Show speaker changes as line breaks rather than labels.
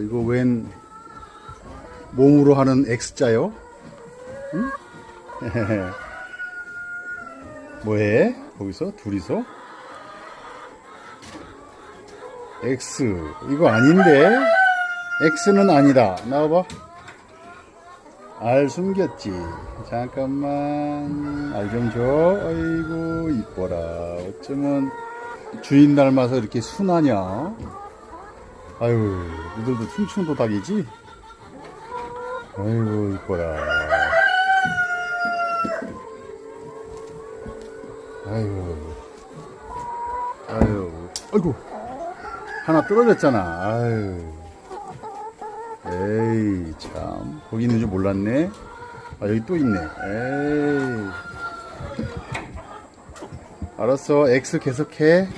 이거 웬 몸으로 하는 X자요? 응? 뭐해? 거기서 둘이서? X 이거 아닌데? X는 아니다. 나와봐. 알 숨겼지. 잠깐만. 알 좀 줘. 아이고 이뻐라. 어쩌면 주인 닮아서 이렇게 순하냐? 아유, 이들도 충충도 닭이지? 아이고 이뻐라. 아유, 아유, 아이고. 하나 떨어졌잖아. 아유. 에이 참. 거기 있는 줄 몰랐네. 아 여기 또 있네. 에이. 알았어. X 계속해